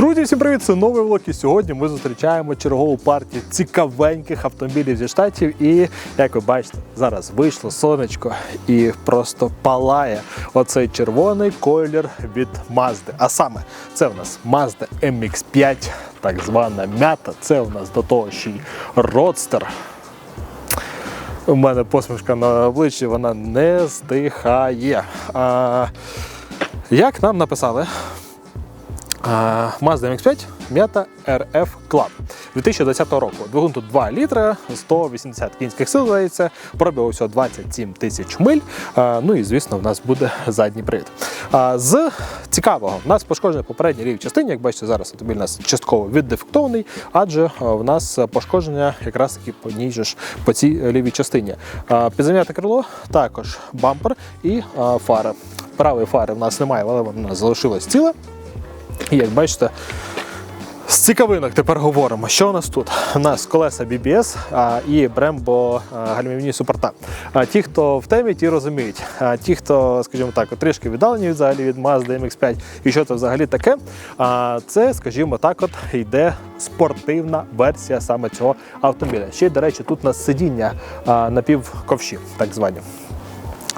Друзі, всім привіт! Це новий влог. І сьогодні ми зустрічаємо чергову партію цікавеньких автомобілів зі штатів. І як ви бачите, зараз вийшло сонечко і просто палає оцей червоний колір від Mazda. А саме це в нас Mazda MX5, так звана м'ята. Це у нас до того ще й родстер. У мене посмішка на обличчі, вона не здихає. А, як нам написали, Mazda MX-5 Miata RF Club 2020 року. Двигун тут 2 літри, 180 кінських сил, здається, пробіг усього 27 тисяч миль. Ну і звісно, в нас буде задній привід. З цікавого, в нас пошкоджений попередній лівій частині. Як бачите, зараз автомобіль у нас частково віддефектований, адже в нас пошкодження якраз таки по ній ж по цій лівій частині. Підзам'яте крило, також бампер і фари. Правої фари в нас немає, але вона залишилась ціла. Як бачите, з цікавинок тепер говоримо. Що у нас тут? У нас колеса BBS а, і Brembo гальмівні супорта. А, ті, хто в темі, ті розуміють. А ті, хто, скажімо так, трішки віддалені взагалі від Mazda MX-5 і що це взагалі таке, а, це, скажімо так, от йде спортивна версія саме цього автомобіля. Ще, до речі, тут у нас сидіння а, напівковші, так звані.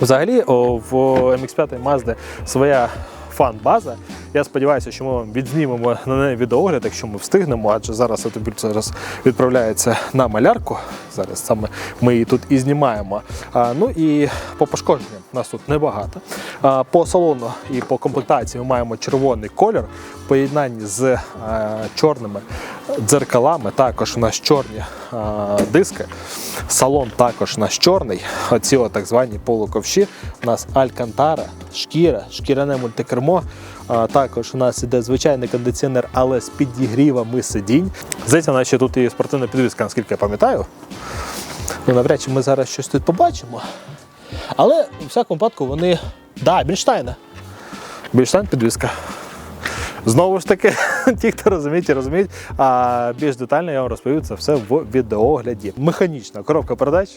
Взагалі, в MX5 Mazda своя фан-база. Я сподіваюся, що ми вам відзнімемо на неї відеогляд, якщо ми встигнемо, адже зараз автомобіль зараз відправляється на малярку. Зараз саме ми її тут і знімаємо. А, ну і по пошкодженням нас тут небагато. А, по салону і по комплектації ми маємо червоний колір в поєднанні з а, чорними дзеркалами. Також у нас чорні а, диски. Салон також у нас чорний. Оці так звані полуковші. У нас алькантара, шкіра, шкіряне мультикермо. А, також у нас іде звичайний кондиціонер, але з підігрівами сидінь. Здається, ще тут і спортивна підвізка, наскільки я пам'ятаю. Ну, навряд чи ми зараз щось тут побачимо. Але у всякому випадку вони. Да, Більштайна. Більштайн підвізка. Знову ж таки, ті, хто розуміють, ті розуміють. А більш детально я вам розповів це все в відеогляді. Механічна коробка передач.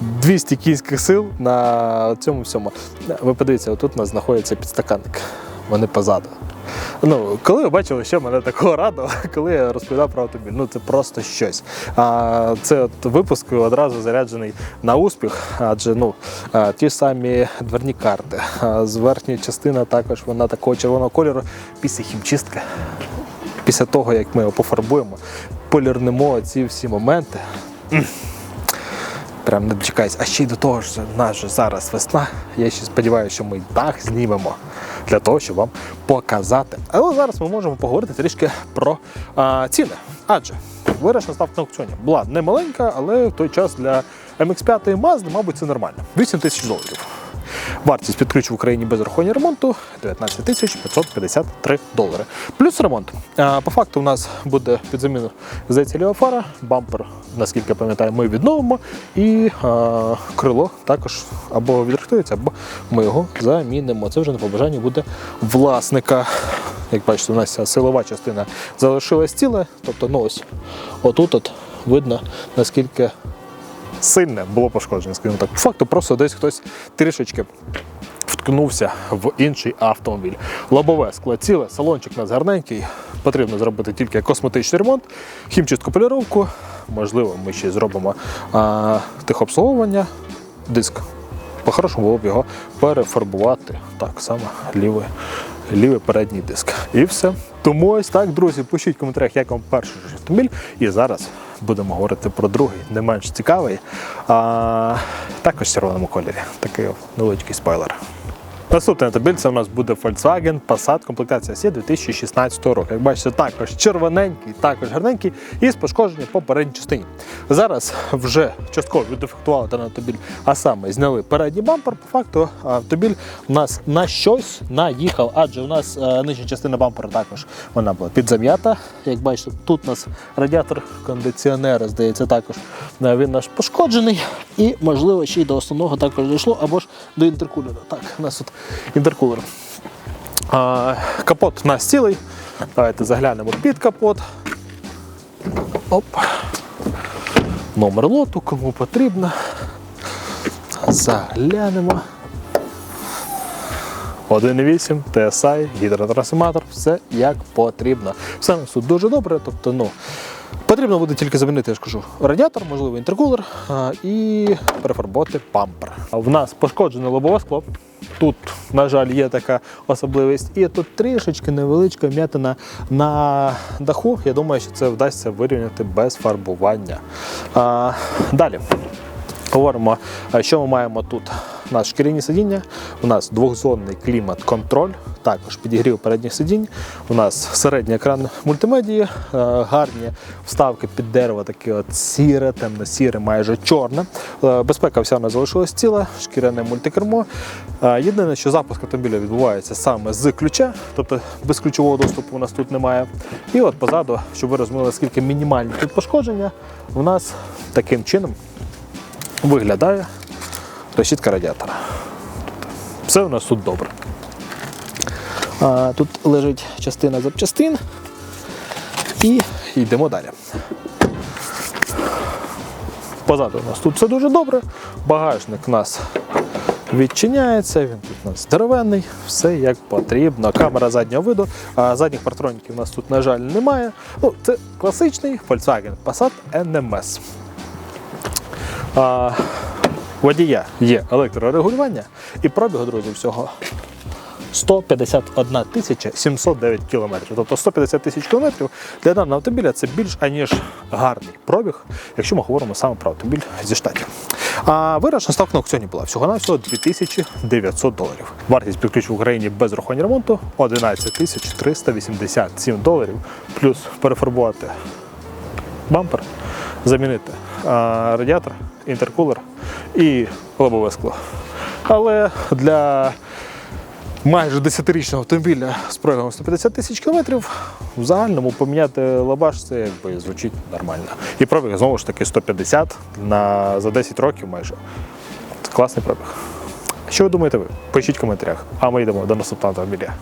200 кінських сил на цьому всьому. Ви подивіться, отут у нас знаходиться підстаканник. Вони позаду. Ну, коли ви бачили, що мене такого радило, коли я розповідав про автомобіль, ну це просто щось. А це от випуск одразу заряджений на успіх, адже ну ті самі дверні карти. З верхньої частини також вона такого червоного кольору після хімчистки. Після того, як ми його пофарбуємо, полірнемо ці всі моменти. Прям не дочекаюсь. А ще й до того ж, в нас же зараз весна. Я ще сподіваюся, що ми дах знімемо для того, щоб вам показати. Але зараз ми можемо поговорити трішки про а, ціни. Адже вирішена ставка на аукціоні була не маленька, але в той час для MX5 Mazda, мабуть, це нормально. 8 тисяч доларів. Вартість під ключ в Україні без рахування ремонту 19 тисяч 553 долари. Плюс ремонт. По факту у нас буде під заміну здається ліва фара, бампер, наскільки пам'ятаю, ми відновимо. І а, крило також або відрихтується, або ми його замінимо. Це вже на побажання буде власника. Як бачите, у нас ця силова частина залишилась ціла, тобто ну ось отут от видно наскільки сильне було пошкодження, скажімо так. По факту просто десь хтось трішечки вткнувся в інший автомобіль. Лобове скло ціле, салончик у нас гарненький. Потрібно зробити тільки косметичний ремонт, хімчистку поліровку. Можливо, ми ще зробимо а, техобслуговування, диск. По-хорошому було б його перефарбувати. Так само лівий, лівий передній диск. І все. Тому ось так, друзі, пишіть в коментарях, як вам перший автомобіль. І зараз будемо говорити про другий, не менш цікавий. А, також в червоному кольорі. Такий невеличкий спойлер. Наступний автомобіль це у нас буде Volkswagen Passat комплектація C 2016 року. Як бачите, також червоненький, також гарненький і з пошкодженням по передній частині. Зараз вже частково віддефектували даний автомобіль, а саме зняли передній бампер. По факту автомобіль у нас на щось наїхав, адже у нас е, нижня частина бампера також вона була підзам'ята. Як бачите, тут у нас радіатор кондиціонера, здається, також е, він наш пошкоджений. І, можливо, ще й до основного також дійшло, або ж до інтеркулера. Так, у нас тут інтеркулер. Капот у нас цілий. Давайте заглянемо під капот. Оп. Номер лоту, кому потрібно. Заглянемо. 1.8, TSI, гідротрансформатор, все як потрібно. Все нас тут дуже добре. Тобто, ну, потрібно буде тільки замінити, я ж кажу, радіатор, можливо, інтеркулер і перефарбувати пампер. В нас пошкоджене лобове скло. Тут, на жаль, є така особливість. І тут трішечки невеличка м'ятина на даху. Я думаю, що це вдасться вирівняти без фарбування. А, далі. Говоримо, що ми маємо тут. У нас шкіряні сидіння, у нас двохзонний клімат-контроль, також підігрів передніх сидінь. У нас середній екран мультимедії, е, гарні вставки під дерево, таке от сіре, темно-сіре, майже чорне. Е, Безпека вся у залишилась ціла, шкіряне мультикермо. Е, Єдине, що запуск автомобіля відбувається саме з ключа, тобто без ключового доступу у нас тут немає. І от позаду, щоб ви розуміли, скільки мінімальні тут пошкодження, у нас таким чином виглядає решітка радіатора. Все у нас тут добре. Тут лежить частина запчастин. І йдемо далі. Позаду у нас тут все дуже добре. Багажник у нас відчиняється, він тут у нас здоровенний, все як потрібно. Камера заднього виду, а задніх партроніків у нас тут, на жаль, немає. Ну, це класичний Volkswagen Passat NMS. Водія є електрорегулювання і пробігу, друзі, всього 151 тисяча 709 кілометрів. Тобто 150 тисяч кілометрів для даного автомобіля це більш аніж гарний пробіг, якщо ми говоримо саме про автомобіль зі штатів. А виграшна ставка на аукціоні була всього на всього 2900 доларів. Вартість під ключ в Україні без рахування ремонту 11 тисяч 387 доларів. Плюс перефарбувати бампер, замінити радіатор, інтеркулер і лобове скло. Але для майже 10-річного автомобіля з пробігом 150 тисяч кілометрів в загальному поміняти лабаш це якби звучить нормально. І пробіг знову ж таки 150 на, за 10 років майже. Це класний пробіг. Що ви думаєте ви? Пишіть в коментарях, а ми йдемо до наступного автомобіля.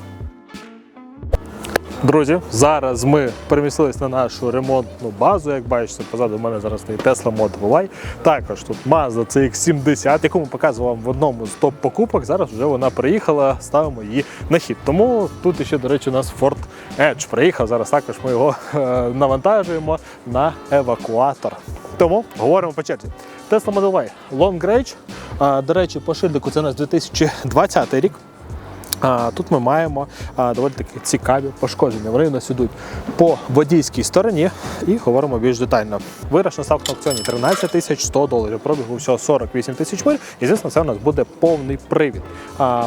Друзі, зараз ми перемістились на нашу ремонтну базу. Як бачите, позаду в мене зараз стоїть Tesla Model Y. Також тут Mazda CX-70, яку ми показували в одному з топ-покупок. Зараз вже вона приїхала, ставимо її на хід. Тому тут ще, до речі, у нас Ford Edge приїхав. Зараз також ми його е, навантажуємо на евакуатор. Тому говоримо по черзі. Tesla Model Y Long Range. До речі, по шильдику це у нас 2020 рік. Тут ми маємо доволі таки цікаві пошкодження. Вони у нас ідуть по водійській стороні і говоримо більш детально. Виграшна ставка на аукціоні 13 тисяч 100 доларів. Пробігу всього 48 тисяч миль. І звісно, це у нас буде повний привід.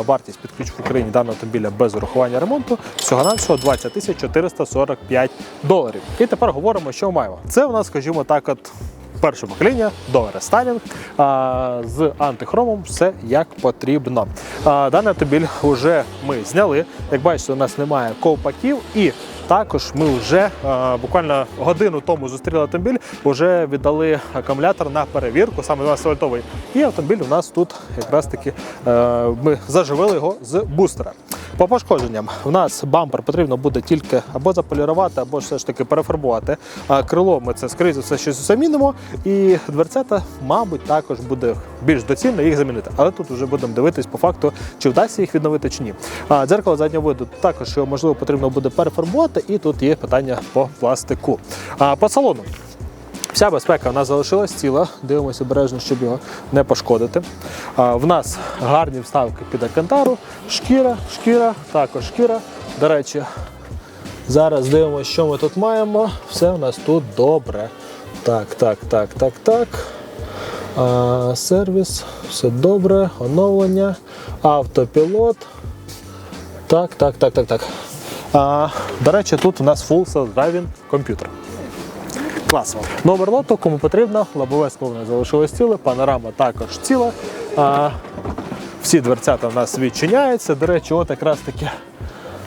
Вартість під в Україні даного автомобіля без урахування ремонту всього на всього 20 тисяч 445 доларів. І тепер говоримо, що маємо. Це у нас, скажімо так, от перше покоління до рестайлінг з антихромом, все як потрібно. Даний автомобіль вже ми зняли. Як бачите, у нас немає ковпаків і. Також ми вже а, буквально годину тому зустріли автомобіль, вже віддали акумулятор на перевірку, саме 12 вольтовий. І автомобіль у нас тут якраз таки е, ми заживили його з бустера. По пошкодженням у нас бампер потрібно буде тільки або заполірувати, або все ж таки перефарбувати. А крило ми це скоріше все щось замінимо. І дверцята, мабуть, також буде більш доцільно їх замінити. Але тут вже будемо дивитись по факту, чи вдасться їх відновити чи ні. Дзеркало заднього виду також можливо потрібно буде перефарбувати, і тут є питання по пластику. По салону. Вся безпека в нас залишилась ціла. Дивимося обережно, щоб його не пошкодити. А, в нас гарні вставки під акантару, шкіра, шкіра, також шкіра. До речі, зараз дивимося, що ми тут маємо. Все у нас тут добре. Так, так, так, так, так. А, сервіс, все добре, оновлення, автопілот. Так, так, так, так, так. А, до речі, тут у нас full self-driving комп'ютер. Клас. Номер лоту, кому потрібно, лобове скло в залишилось ціле, панорама також ціла. А, всі дверцята в нас відчиняються. До речі, от якраз таки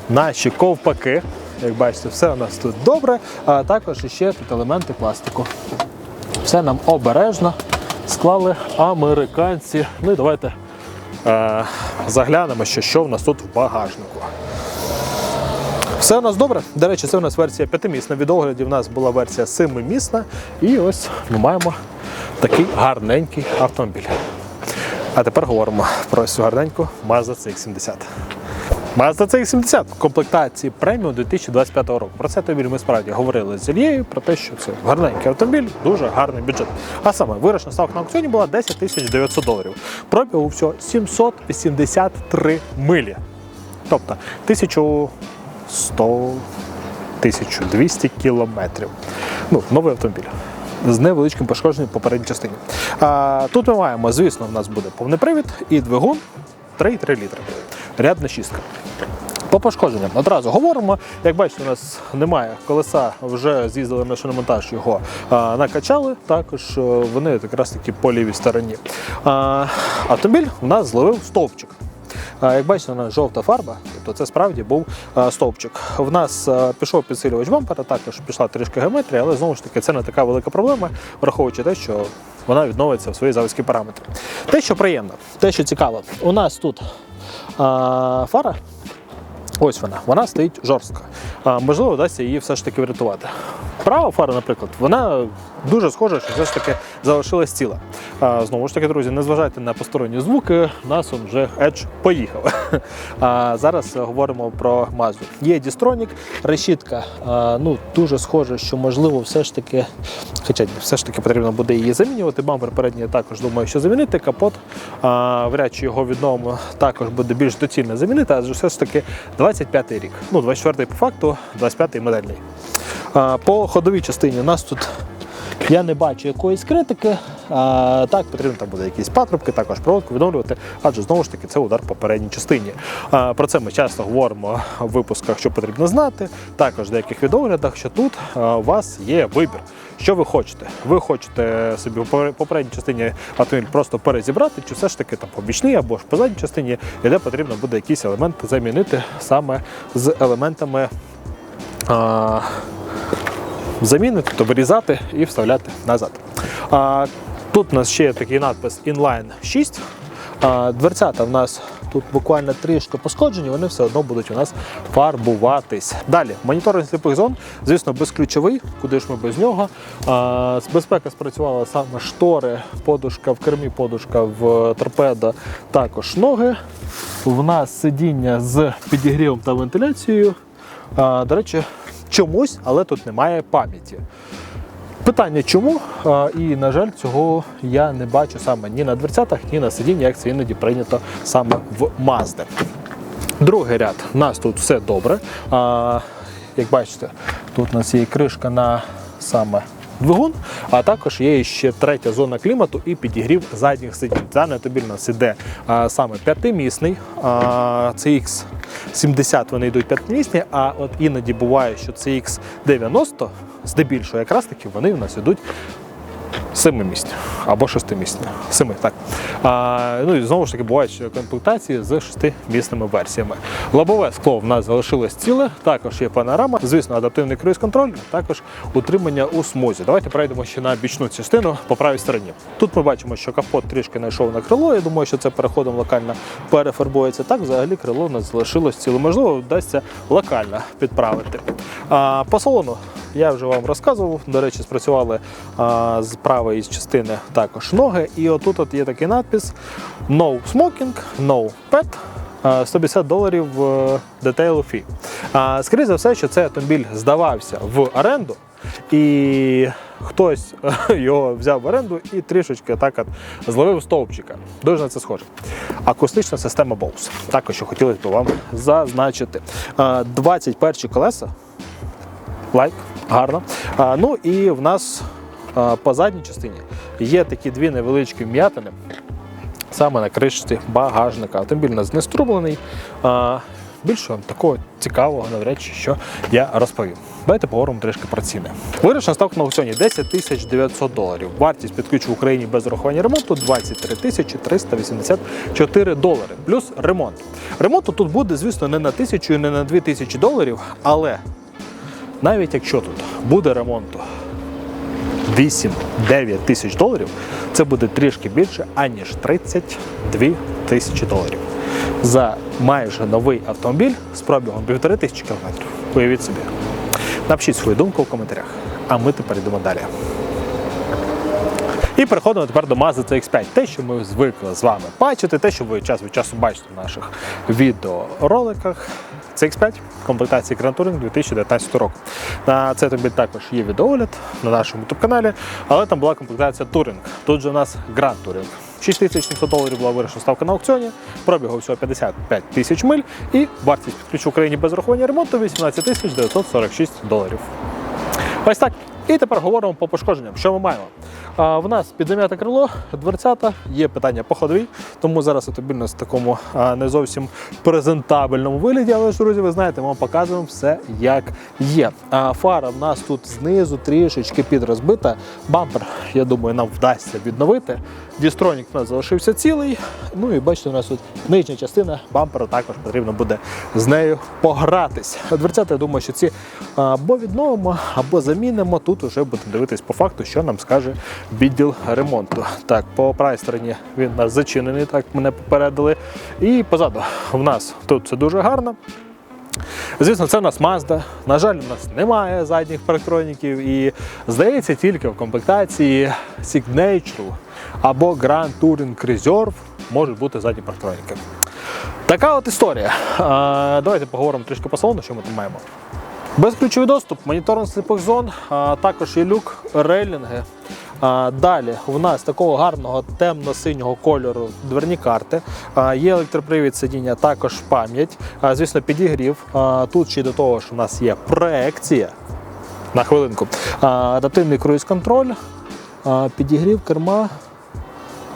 наші ковпаки. Як бачите, все у нас тут добре, а також ще тут елементи пластику. Все нам обережно склали американці. Ну і давайте е, заглянемо, що, що в нас тут в багажнику. Все у нас добре. До речі, це у нас версія п'ятимісна. Від огляді в нас була версія семимісна. І ось ми маємо такий гарненький автомобіль. А тепер говоримо про цю гарненьку Mazda CX-70. Mazda CX-70 в комплектації преміум 2025 року. Про це автомобіль ми справді говорили з Ільєю, про те, що це гарненький автомобіль, дуже гарний бюджет. А саме вирішена ставка на аукціоні була 10 тисяч 900 доларів. Пробігу всього 783 милі. Тобто 1100 1200 кілометрів. Ну, новий автомобіль. З невеличким пошкодженням попередній частині. А, тут ми маємо, звісно, в нас буде повний привід і двигун 3,3 літри. Рядна шістка. По пошкодженням одразу говоримо. Як бачите, у нас немає колеса, вже з'їздили на шиномонтаж, його а, накачали. Також е, вони якраз таки по лівій стороні. А, автомобіль у нас зловив стовпчик. Як бачите, нас жовта фарба, тобто це справді був стовпчик. В нас пішов підсилювач бампера, також пішла трішки геометрія, але знову ж таки це не така велика проблема, враховуючи те, що вона відновиться в свої заводські параметри. Те, що приємно, те, що цікаво, у нас тут фара. Ось вона, вона стоїть жорстко. Можливо, вдасться її все ж таки врятувати. Права фара, наприклад, вона дуже схожа, що все ж таки залишилась ціла. А, знову ж таки, друзі, не зважайте на посторонні звуки, нас он вже Edge поїхав. А, зараз говоримо про Mazda. Є Distronic, решітка, а, ну, дуже схоже, що можливо все ж таки, хоча все ж таки потрібно буде її замінювати. Бампер передній також думаю, що замінити. Капот, а, вряд чи його відновимо, також буде більш доцільно замінити, адже все ж таки 25-й рік. Ну, 24-й по факту, 25-й модельний. А, По ходовій частині у нас тут я не бачу якоїсь критики. А, так, потрібно там буде якісь патрубки, також проводку відновлювати, адже знову ж таки це удар по передній частині. А, про це ми часто говоримо в випусках, що потрібно знати. Також в деяких відоглядах, що тут у вас є вибір. Що ви хочете? Ви хочете собі по попередній частині автомобіль просто перезібрати, чи все ж таки там по бічній або ж по задній частині, і де потрібно буде якісь елементи замінити саме з елементами. А, замінити, тобто вирізати і вставляти назад. А, тут у нас ще є такий надпис Inline 6. А, дверцята в нас тут буквально трішки пошкоджені, вони все одно будуть у нас фарбуватись. Далі, моніторинг сліпих зон, звісно, безключовий, куди ж ми без нього. А, безпека спрацювала саме штори, подушка в кермі, подушка в торпедо, також ноги. В нас сидіння з підігрівом та вентиляцією. А, до речі, чомусь, але тут немає пам'яті. Питання чому? І, на жаль, цього я не бачу саме ні на дверцятах, ні на сидінні, як це іноді прийнято саме в Мазди. Другий ряд, у нас тут все добре. Як бачите, тут у нас є кришка на саме двигун, а також є ще третя зона клімату і підігрів задніх сидінь. Даний автомобіль у нас іде а, саме п'ятимісний. А, CX 70 вони йдуть п'ятимісні, а от іноді буває, що CX 90 здебільшого якраз таки вони у нас ідуть семимісні або шестимісні. Семи, так. А, ну і знову ж таки бувають комплектації з шестимісними версіями. Лобове скло в нас залишилось ціле, також є панорама, звісно, адаптивний круїз-контроль, також утримання у смузі. Давайте перейдемо ще на бічну частину по правій стороні. Тут ми бачимо, що капот трішки знайшов на крило. Я думаю, що це переходом локально перефарбується. Так, взагалі крило у нас залишилось ціле. Можливо, вдасться локально підправити. А, по салону я вже вам розказував. До речі, спрацювали а, з правої частини також ноги. І отут от є такий надпис No smoking, no pet. 150 доларів е, detail fee. А, Скоріше за все, що цей автомобіль здавався в оренду, і хтось його взяв в оренду і трішечки так от зловив стовпчика. Дуже на це схоже. Акустична система Bose. Також що хотілося б вам зазначити. 21 колеса лайк, гарно. Ну і в нас по задній частині є такі дві невеличкі м'ятини. Саме на кришці багажника. Автомобіль у нас не струблений. А, більше такого цікавого навряд чи що я розповім. Давайте поговоримо трішки про ціни. Вирішена ставка на аукціоні 10 тисяч 900 доларів. Вартість під в Україні без урахування ремонту 23 тисячі 384 долари. Плюс ремонт. Ремонту тут буде, звісно, не на тисячу і не на дві тисячі доларів, але навіть якщо тут буде ремонту 8-9 тисяч доларів, це буде трішки більше, аніж 32 тисячі доларів. За майже новий автомобіль з пробігом півтори тисячі кілометрів. Уявіть собі. Напишіть свою думку в коментарях, а ми тепер йдемо далі. І переходимо тепер до Mazda CX-5. Те, що ми звикли з вами бачити, те, що ви час від часу бачите в наших відеороликах. CX5 комплектації Touring 2019 року. На цей тобі також є відеогляд на нашому youtube каналі, але там була комплектація Touring. Тут же у нас Grand Touring. 6700 доларів була вирішена ставка на аукціоні, пробігу всього 55 тисяч миль і вартість підключу в Україні без рахування ремонту 18 тисяч 946 доларів. Ось так. І тепер говоримо по пошкодженням. Що ми маємо? А, в нас підзем'яте крило, дверцята, є питання по ходовій, тому зараз автомобіль в такому а, не зовсім презентабельному вигляді, але ж, друзі, ви знаєте, ми вам показуємо все як є. А, фара в нас тут знизу трішечки підрозбита. Бампер, я думаю, нам вдасться відновити. Дістронік у нас залишився цілий. Ну і бачите, у нас тут нижня частина бампера також потрібно буде з нею погратись. Дверцята, я думаю, що ці або відновимо, або замінимо. Тут вже будемо дивитись по факту, що нам скаже відділ ремонту. Так, по правій стороні він у нас зачинений, так мене попередили. І позаду в нас тут все дуже гарно. Звісно, це у нас Mazda. На жаль, у нас немає задніх парктроніків і здається, тільки в комплектації Signature або Grand Touring Reserve можуть бути задні парктроніки. Така от історія. Давайте поговоримо трішки по салону, що ми тут маємо. Безключовий доступ, моніторинг сліпих зон, також є люк, рейлінги. Далі у нас такого гарного темно-синього кольору дверні карти. Є електропривід сидіння, також пам'ять. Звісно, підігрів. Тут ще й до того, що у нас є проекція. На хвилинку. Адаптивний круїз-контроль, підігрів керма.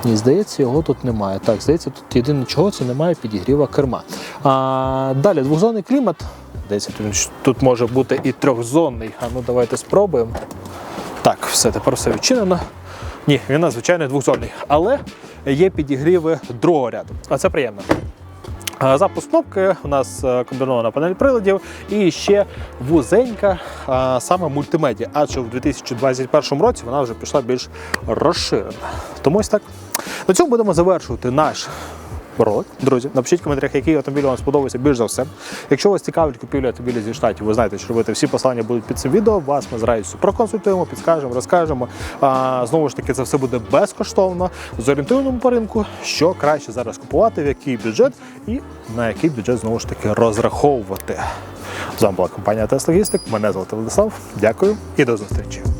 Ні, здається, його тут немає. Так, здається, тут єдине чого це немає підігріва керма. А, далі двохзонний клімат. Здається, тут, тут може бути і трьохзонний. А ну давайте спробуємо. Так, все, тепер все відчинено. Ні, він надзвичайно двохзонний. Але є підігріви другого ряду. А це приємно. Запуск кнопки, у нас е, комбінована панель приладів і ще вузенька саме мультимедіа, адже в 2021 році вона вже пішла більш розширена. Тому ось так. На цьому будемо завершувати наш ролик. Друзі, напишіть в коментарях, який автомобіль вам сподобався більш за все. Якщо вас цікавить купівля автомобіля зі штатів, ви знаєте, що робити. Всі послання будуть під цим відео. Вас ми з радістю проконсультуємо, підскажемо, розкажемо. А, знову ж таки, це все буде безкоштовно, зорієнтуємо по ринку, що краще зараз купувати, в який бюджет і на який бюджет знову ж таки розраховувати. З вами була компанія Тест Логістик. Мене звати Владислав. Дякую і до зустрічі.